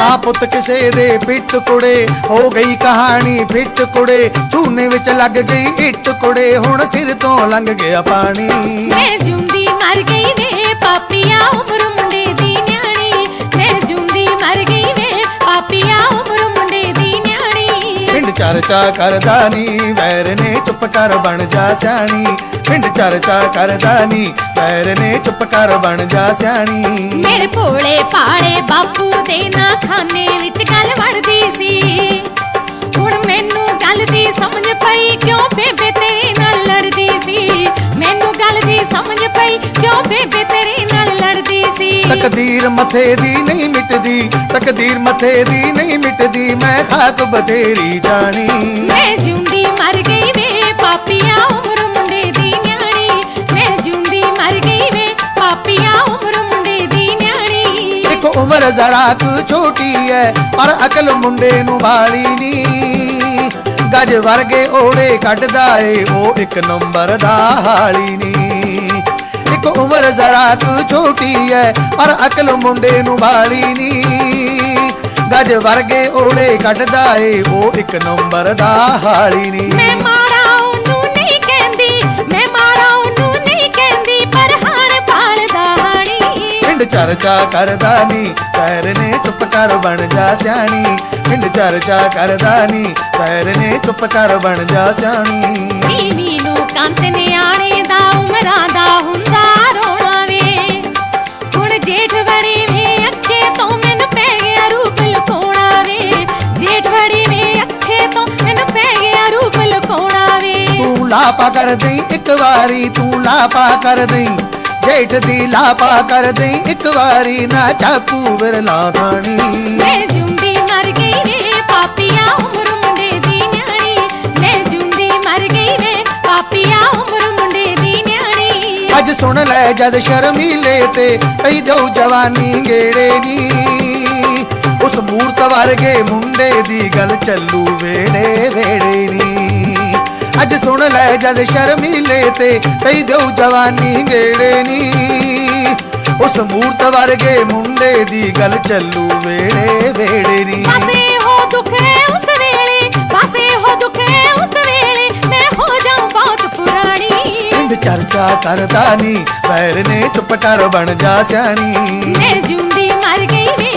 ਮਾਂ ਪੁੱਤ ਕਿਸੇ ਦੇ ਪਿੱਟ ਕੁੜੇ। ਹੋ ਗਈ ਕਹਾਣੀ ਫਿੱਟ ਕੁੜੇ। ਝੂਨੇ ਵਿੱਚ ਲੱਗ ਗਈ ਇੱਟ ਕੁੜੇ। ਹੁਣ ਸਿਰ ਤੋਂ ਲੰਘ ਗਿਆ ਪਾਣੀ। ਮੈਂ ਜੁੰਦੀ ਮਰ ਗਈ ਵੇ, ਪਾਪੀਆ ਉਮਰ ਚਰਚਾ ਕਰਦਾ ਨੀ, ਵੈਰ ਨੇ ਚੁੱਪ ਕਰ ਬਣ ਜਾ ਸਿਆਣੀ। ਪਿੰਡ ਚਰਚਾ ਕਰਦਾ ਨੀ, ਵੈਰ ਨੇ ਚੁੱਪ ਕਰ ਬਣ ਜਾ ਸਿਆਣੀ। ਮੇਰੇ ਭੋਲੇ ਪਾਲੇ ਬਾਪੂ ਦੇ ਨਾ ਖਾਨੇ ਵਿੱਚ ਗੱਲ ਵੜਦੀ ਸੀ। ਤਕਦੀਰ ਮੱਥੇ ਦੀ ਨਹੀਂ ਮਿਟਦੀ ਤਕਦੀਰ ਮੱਥੇ ਦੀ ਨਹੀਂ ਮਿਟਦੀ ਮੈਂ ਖਾਕ ਬਥੇਰੀ ਜਾਣੀ। ਮੈਂ ਜੁੰਦੀ ਮਰ ਗਈ ਵੇ ਪਾਪੀਆ ਉਮਰ ਮੁੰਡੇ ਦੀ ਨਿਆਣੀ। ਮੈਂ ਜੁੰਦੀ ਮਰ ਗਈ ਵੇ ਪਾਪੀਆ ਉਮਰ ਮੁੰਡੇ ਦੀ ਨਿਆਣੀ। ਇੱਕ ਉਮਰ ਜ਼ਰਾ ਕੁ ਛੋਟੀ ਐ ਪਰ ਅਕਲ ਮੁੰਡੇ ਨੂੰ ਵਾਲੀ ਨੀ। ਗੱਜ ਵਰਗੇ ਓੜੇ ਕੱਢਦਾ ਏ ਉਹ ਇੱਕ ਨੰਬਰ ਦਾ ਹਾਲੀ ਨੀ। ਜ਼ਰਾ ਕੁ ਛੋਟੀ ਐ ਪਰ ਅਕਲ ਮੁੰਡੇ ਨੂੰ ਵਾਲੀ ਨੀ। ਗੱਜ ਵਰਗੇ ਓੜੇ ਕੱਢਦਾ ਏ ਉਹ ਇੱਕ ਨੰਬਰ ਦਾ ਹਾਲੀ ਮੈਂ ਉਹਨੂੰ ਨਹੀਂ ਕਹਿੰਦੀ ਮੈਂ ਮਾੜਾ ਉਹਨੂੰ ਨਹੀਂ ਕਹਿੰਦੀ ਪਰ ਹਾਰ ਪਾਲਦਾ ਹਾਣੀ ਪਿੰਡ ਚਰਚਾ ਕਰਦਾ ਨੀ ਪੈਰ ਨੇ ਚੁੱਪ ਕਰ ਬਣ ਜਾ ਸਿਆਣੀ। ਪਿੰਡ ਚਰਚਾ ਕਰਦਾ ਨੀ ਪੈਰ ਨੇ ਚੁੱਪ ਕਰ ਬਣ ਜਾ ਸਿਆਣੀ। ਨੀਵੀਂ ਨੂੰ ਕੰਤ ਨਿਆਣੇ ਦਾ ਉਮਰਾਂ ਦਾ ਹੁੰਦਾ ਲਾਪਾ ਕਰ ਦੇਈ ਇੱਕ ਵਾਰੀ ਤੂੰ ਲਾਪਾ ਕਰ ਦੇਈ। ਜੇਠ ਦੀ ਲਾਪਾ ਕਰ ਦੇਈ ਇੱਕ ਵਾਰੀ ਨਾ ਚਾਕੂ ਵਿਰਲਾ ਖਾਣੀ ਮੈਂ ਜੁੰਦੀ ਮਰ ਗਈ ਵੇ ਪਾਪੀਆ ਉਮਰ ਮੁੰਡੇ ਦੀ ਨਿਆਣੀ। ਮੈਂ ਜੁੰਦੀ ਮਰ ਗਈ ਵੇ ਪਾਪੀਆ ਉਮਰ ਮੁੰਡੇ ਦੀ ਨਿਆਣੀ। ਅੱਜ ਸੁਣ ਲੈ ਜਦ ਸ਼ਰਮੀਲੇ ਤੇ ਪਈ ਜਾਊ ਜਵਾਨੀ ਗੇੜੇ ਨੀ ਉਸ ਮੂਰਤ ਵਰਗੇ ਮੁੰਡੇ ਦੀ ਗੱਲ ਚੱਲੂ ਵੇੜੇ ਵੇੜੇ ਨੀ ਅੱਜ ਸੁਣ ਲੈ ਜਦ ਸ਼ਰਮੀਲੇ ਤੇ ਪਈ ਜਾਊ ਜਵਾਨੀ ਗੇੜੇ ਨੀ। ਉਸ ਮੂਰਤ ਵਰਗੇ ਮੁੰਡੇ ਦੀ ਗੱਲ ਚੱਲੂ ਵੇੜੇ ਵੇੜੇ ਨੀ। ਪਾਸੇ ਹੋ ਦੁੱਖ ਹੈ ਉਸ ਵੇਲੇ ਪਾਸੇ ਹੋ ਦੁੱਖ ਹੈ ਉਸ ਵੇਲੇ ਮੈਂ ਹੋ ਜਾਉਂ ਬਹੁਤ ਪੁਰਾਣੀ। ਪਿੰਡ ਚਰਚਾ ਕਰਦਾ ਨੀ ਪੈਰ ਨੇ ਚੁੱਪ ਕਰ ਬਣ ਜਾ ਸਿਆਣੀ। ਮੈਂ ਜੁੰਦੀ ਮਰ ਗਈ ਵੇ